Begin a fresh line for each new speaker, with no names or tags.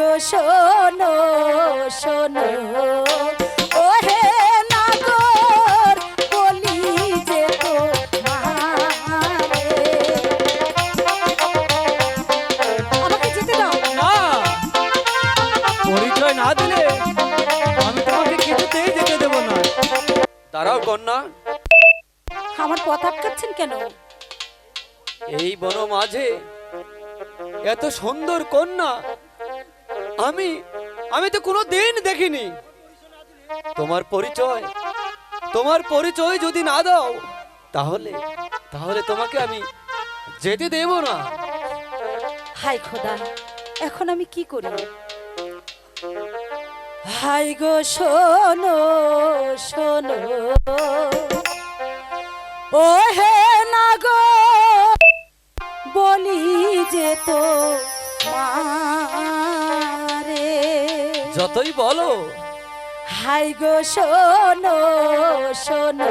গো শোনো শোনো। ও হে নাগর বলি যে তো আমাকে যেতে দাও।
না পরিচয় না দিলে আমি তোমাকে কিছুতেই যেতে দেব না। দাঁড়াও কন্যা।
আমার পথ আটকাচ্ছেন কেন?
এই বন মাঝে এত সুন্দর কন্যা আমি আমি তো কোনো দিন দেখিনি। তোমার পরিচয় তোমার পরিচয় যদি না দাও তাহলে তাহলে তোমাকে আমি যেতে দেব না।
হাই খোদা এখন আমি কি করি? হাই গো শোনো শোনো। ও হে না গো বলি যে তো
যতই বলো।
হাই গো শোনো শোনো।